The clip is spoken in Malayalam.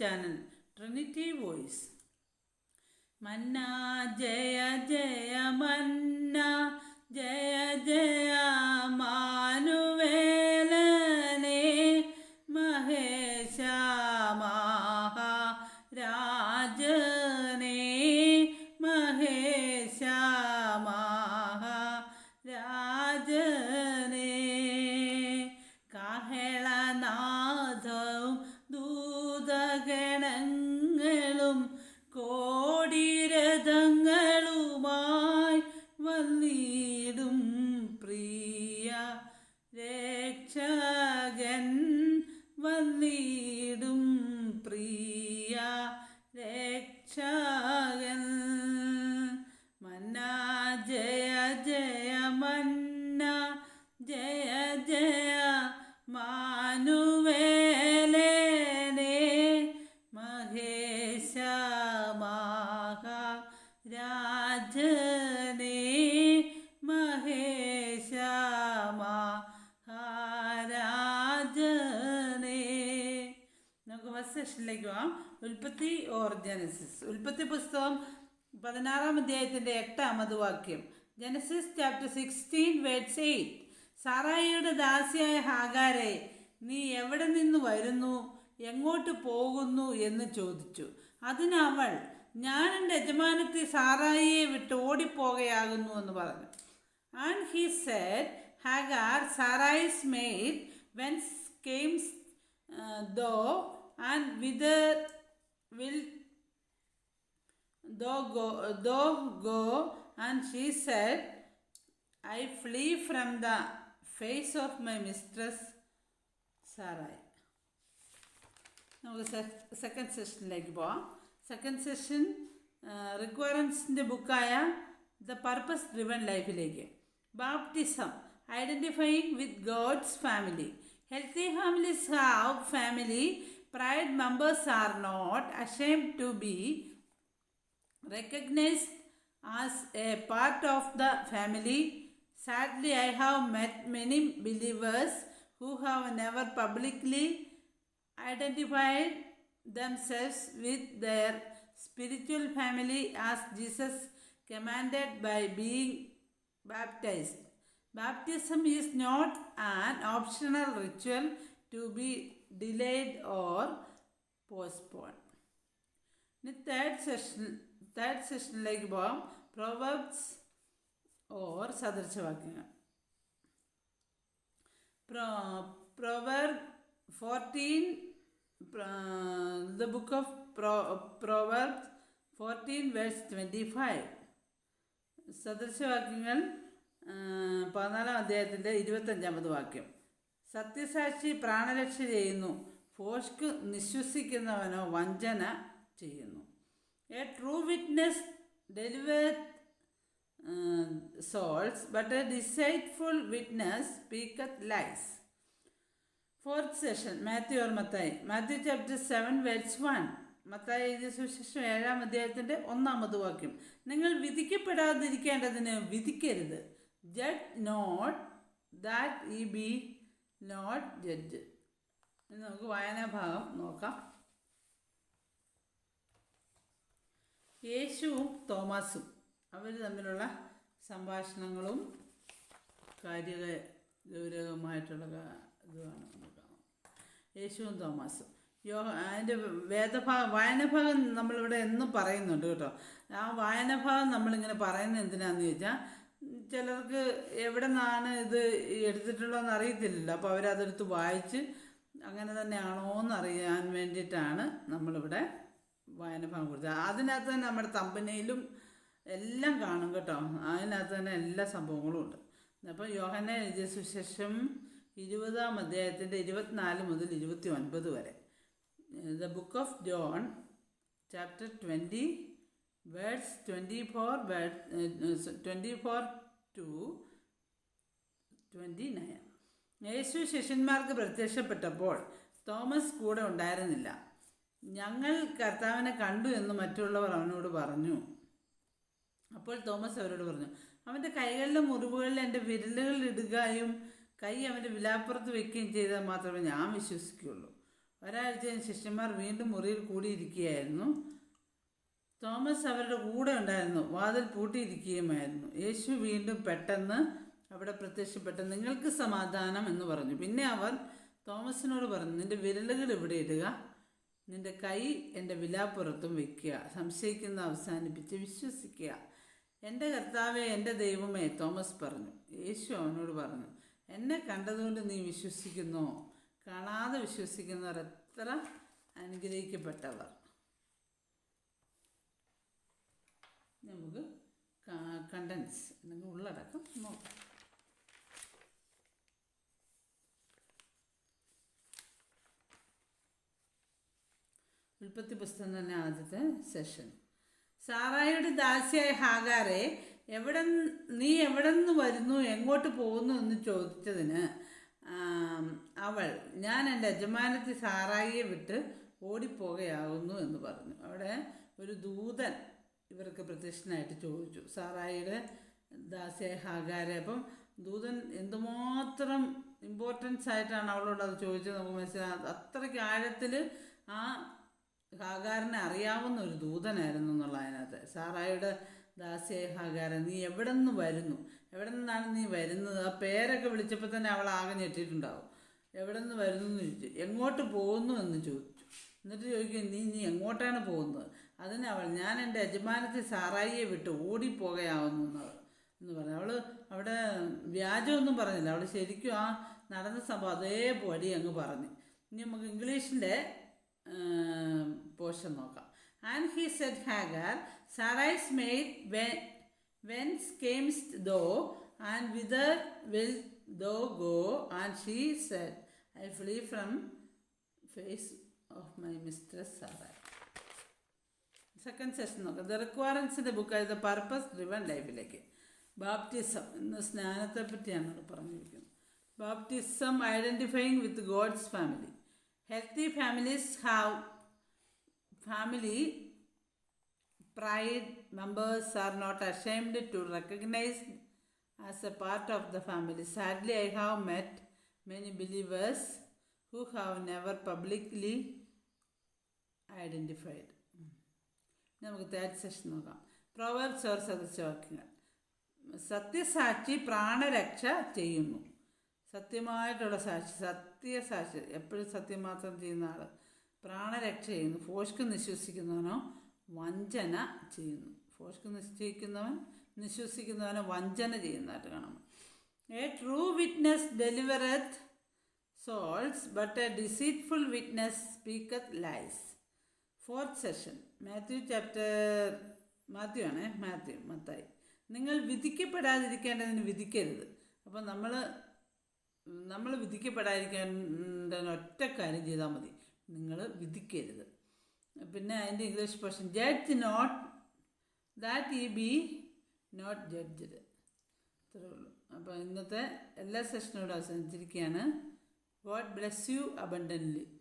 ചാനൽ. ട്രിനിറ്റി വോയിസ് മന്ന ജയ ജയ മന്ന. ജയ ജയ മാനുവേലേ മഹേശ രാജനേ മഹേശ മഹാരാജനേ നമുക്ക് ഫസ്റ്റ് സെഷനിലേക്ക് പോവാം. ഉൽപ്പത്തി ഓർ ജനസിസ് ഉൽപ്പത്തി പുസ്തകം പതിനാറാം അധ്യായത്തിന്റെ എട്ടാമത് വാക്യം. Genesis chapter sixteen verse eight സാറായിയുടെ ദാസിയായ ഹാഗാരെ നീ എവിടെ നിന്ന് വരുന്നു? എങ്ങോട്ട് പോകുന്നു? എന്ന് ചോദിച്ചു. അതിനവൾ ഞാൻ എന്റെ യജമാനത്തെ സാറായിയെ വിട്ട് ഓടിപ്പോകയാകുന്നു എന്ന് പറഞ്ഞു. And he said Hagar Sarai's maid whence camest thou and whither will thou go thou go and she said I flee from the face of my mistress Sarai നമുക്ക് സെക്കൻഡ് സെഷനിലേക്ക് പോവാം സെക്കൻഡ് സെഷൻ റിക്വയറൻസിൻ്റെ ബുക്കായ ദ പർപ്പസ് ഡ്രിവൺ ലൈഫിലേക്ക് baptism identifying with God's family healthy families have family pride members are not ashamed to be recognized as a part of the family. Sadly, I have met many believers who have never publicly identified themselves with their spiritual family as Jesus commanded by being baptized. Baptism is not an optional ritual to be delayed or postponed. ഇനി തേർഡ് സെഷൻ തേർഡ് സെഷനിലേക്ക് പോകാം പ്രൊവർബ്സ് or സദൃശവാക്യങ്ങൾ. Proverb fourteen the book of proverb fourteen verse twenty five. സദൃശവാക്യങ്ങൾ പതിനാലാം അധ്യായത്തിന്റെ ഇരുപത്തഞ്ചാമത് വാക്യം. സത്യസാക്ഷി പ്രാണരക്ഷ ചെയ്യുന്നു ഫോഷ്ക്ക് നിശ്വസിക്കുന്നവനോ വഞ്ചന ചെയ്യുന്നു. A true witness deliver souls but a deceitful witness speaketh lies fourth session Matthew or Mathai Matthew chapter seven words one Mathai എഴുതിയ സുശേഷം ഏഴാം അധ്യായത്തിന്റെ ഒന്നാമത് വാക്യം. നിങ്ങൾ വിധിക്കപ്പെടാതിരിക്കേണ്ടതിന് വിധിക്കരുത്. Judge not that ye be not judge നമുക്ക് വായനാഭാഗം നോക്കാം. യേശുവും തോമാസും അവർ തമ്മിലുള്ള സംഭാഷണങ്ങളും കാര്യ ഗൗരവമായിട്ടുള്ള ഇതുമാണ് നമുക്ക്. യേശുവും തോമസും. യോ അതിന്റെ വേദഭാഗം വായനഭാഗം നമ്മളിവിടെ എന്നും പറയുന്നുണ്ട് കേട്ടോ. ആ വായനഭാഗം നമ്മളിങ്ങനെ പറയുന്നത് എന്തിനാണെന്ന് ചോദിച്ചാൽ ചിലർക്ക് എവിടെ നിന്നാണ് ഇത് എടുത്തിട്ടുള്ളതെന്ന് അറിയത്തില്ലല്ലോ. അപ്പോൾ അവരതെടുത്ത് വായിച്ച് അങ്ങനെ തന്നെയാണോ എന്ന് അറിയാൻ വേണ്ടിയിട്ടാണ് നമ്മളിവിടെ വായനഭാഗം കൊടുത്തത്. അതിനകത്ത് തന്നെ നമ്മുടെ തമ്പനയിലും എല്ലാം കാണും കേട്ടോ. അതിനകത്ത് തന്നെ എല്ലാ സംഭവങ്ങളും ഉണ്ട്. അപ്പോൾ യോഹന എഴുതിയ സുശേഷം ഇരുപതാം അധ്യായത്തിന്റെ ഇരുപത്തിനാല് മുതൽ ഇരുപത്തി ഒൻപത് വരെ. The book of John chapter twenty words twenty four word twenty four to twenty nine യേശു ശിഷ്യന്മാർക്ക് പ്രത്യക്ഷപ്പെട്ടപ്പോൾ തോമസ് കൂടെ ഉണ്ടായിരുന്നില്ല. ഞങ്ങൾ കർത്താവിനെ കണ്ടു എന്ന് മറ്റുള്ളവർ അവനോട് പറഞ്ഞു അപ്പോൾ തോമസ് അവരോട് പറഞ്ഞു അവന്റെ കൈകളിലെ മുറിവുകളിൽ എന്റെ വിരലുകൾ ഇടുകയും കൈ അവന്റെ വിലാപ്പുറത്ത് വെക്കുകയും ചെയ്താൽ മാത്രമേ ഞാൻ വിശ്വസിക്കുകയുള്ളൂ. ഒരാഴ്ചയും ശിഷ്യന്മാർ വീണ്ടും മുറിയിൽ കൂടിയിരിക്കുകയായിരുന്നു. തോമസ് അവരുടെ കൂടെ ഉണ്ടായിരുന്നു വാതിൽ പൂട്ടിയിരിക്കുകയുമായിരുന്നു. യേശു വീണ്ടും പെട്ടെന്ന് അവിടെ പ്രത്യക്ഷപ്പെട്ട് നിങ്ങൾക്ക് സമാധാനം എന്ന് പറഞ്ഞു. പിന്നെ അവർ തോമസിനോട് പറഞ്ഞു നിന്റെ വിരലുകൾ ഇവിടെ ഇടുക നിന്റെ കൈ എന്റെ വിലാപ്പുറത്തും വയ്ക്കുക സംശയിക്കുന്ന അവസാനിപ്പിച്ച് വിശ്വസിക്കുക. എന്റെ കർത്താവെ എന്റെ ദൈവമേ തോമസ് പറഞ്ഞു. യേശു അവനോട് പറഞ്ഞു എന്നെ കണ്ടതുകൊണ്ട് നീ വിശ്വസിക്കുന്നോ. കാണാതെ വിശ്വസിക്കുന്നവർ എത്ര അനുഗ്രഹിക്കപ്പെട്ടവർ. നമുക്ക് കണ്ടൻസ് അല്ലെങ്കിൽ ഉള്ളടക്കം നോക്കാം. ഉൽപ്പത്തി പുസ്തകം തന്നെ ആദ്യത്തെ സെഷൻ. സാറായുടെ ദാസിയായ ഹാഗാറെ എവിടെ നീ എവിടെ നിന്ന് വരുന്നു എങ്ങോട്ട് പോകുന്നു എന്ന് ചോദിച്ചതിന് അവൾ ഞാൻ എന്റെ യജമാനത്തി സാറായിയെ വിട്ട് ഓടിപ്പോകയാകുന്നു എന്ന് പറഞ്ഞു. അവിടെ ഒരു ദൂതൻ ഇവർക്ക് പ്രത്യക്ഷനായിട്ട് ചോദിച്ചു. സാറായിയുടെ ദാസിയായ ഹാഗാരെ അപ്പം ദൂതൻ എന്തുമാത്രം ഇമ്പോർട്ടൻസ് ആയിട്ടാണ് അവളോട് അത് ചോദിച്ചത്? നമുക്ക് മനസ്സിലാകും അത്രയ്ക്ക് ആഴത്തിൽ ആ ഹാഗാറിനെ അറിയാവുന്ന ഒരു ദൂതനായിരുന്നു എന്നുള്ള അതിനകത്ത് സാറായുടെ ദാസിയായ ഹാഗാരൻ നീ എവിടെ നിന്ന് വരുന്നു? എവിടെ നിന്നാണ് നീ വരുന്നത്? ആ പേരൊക്കെ വിളിച്ചപ്പോൾ തന്നെ അവൾ ആകെ ഞെട്ടിയിട്ടുണ്ടാവും. എവിടെ നിന്ന് വരുന്നു? എന്ന് ചോദിച്ചു. എങ്ങോട്ട് പോകുന്നു? എന്ന് ചോദിച്ചു. എന്നിട്ട് ചോദിക്കും നീ നീ എങ്ങോട്ടാണ് പോകുന്നത്? അതിന് അവൾ ഞാൻ എന്റെ യജമാനത്തെ സാറായിയെ വിട്ട് ഓടിപ്പോകയാവുന്നു എന്ന് പറഞ്ഞു. അവൾ അവിടെ വ്യാജമൊന്നും പറഞ്ഞില്ല. അവൾ ശരിക്കും ആ നടന്ന സംഭവം അതേപടി അങ്ങ് പറഞ്ഞു. ഇനി നമുക്ക് ഇംഗ്ലീഷിന്റെ പോർഷൻ നോക്കാം. And he said Hagar Sarai's maid whence camest thou and whither will thou go and she said I flee from face of my mistress Sarai second session നോക്കാം. ദ റിക്വയർമെൻസിന്റെ ബുക്ക് ദ പർപ്പസ് ഡ്രിവൺ ലൈഫിലേക്ക് ബാപ്റ്റിസം എന്ന സ്നാനത്തെ പറ്റിയാണ് ഇവിടെ പറഞ്ഞിരിക്കുന്നത്. Baptism identifying with God's family Healthy families have family pride members are not ashamed to recognize as a part of the family. Sadly, I have met many believers who have never publicly identified. നമുക്ക് തേർഡ് സെഷൻ നോക്കാം പ്രൊവേർബ്സ് ഓർ സദസ്യവാക്യങ്ങൾ സത്യസാക്ഷി പ്രാണരക്ഷ ചെയ്യുന്നു സത്യമായിട്ടുള്ള സാക്ഷി സത്യസാക്ഷി എപ്പോഴും സത്യം മാത്രം ചെയ്യുന്ന ആൾ പ്രാണരക്ഷ ചെയ്യുന്നു. ഫോഷ്ക്ക് നിശ്വസിക്കുന്നവനോ വഞ്ചന ചെയ്യുന്നു. ഫോഷ്ക്ക് നിശ്ചയിക്കുന്നവൻ നിശ്വസിക്കുന്നവനെ വഞ്ചന ചെയ്യുന്നതായിട്ട് കാണാം. A true witness delivereth souls but a deceitful witness speaketh lies fourth session Matthew chapter Matthew ആണേ മാത്യു മത്തായി. നിങ്ങൾ വിധിക്കപ്പെടാതിരിക്കേണ്ടതിന് വിധിക്കരുത്. അപ്പോൾ നമ്മൾ നമ്മൾ വിധിക്കപ്പെടാതിരിക്കേണ്ട ഒറ്റ കാര്യം ചെയ്താൽ മതി. നിങ്ങൾ വിധിക്കരുത്. പിന്നെ അതിന്റെ English portion judge not that ye be not judged ഇത്രേ ഉള്ളൂ. അപ്പോൾ ഇന്നത്തെ എല്ലാ സെഷനോടും അവസാനിച്ചിരിക്കുകയാണ്. God bless you abundantly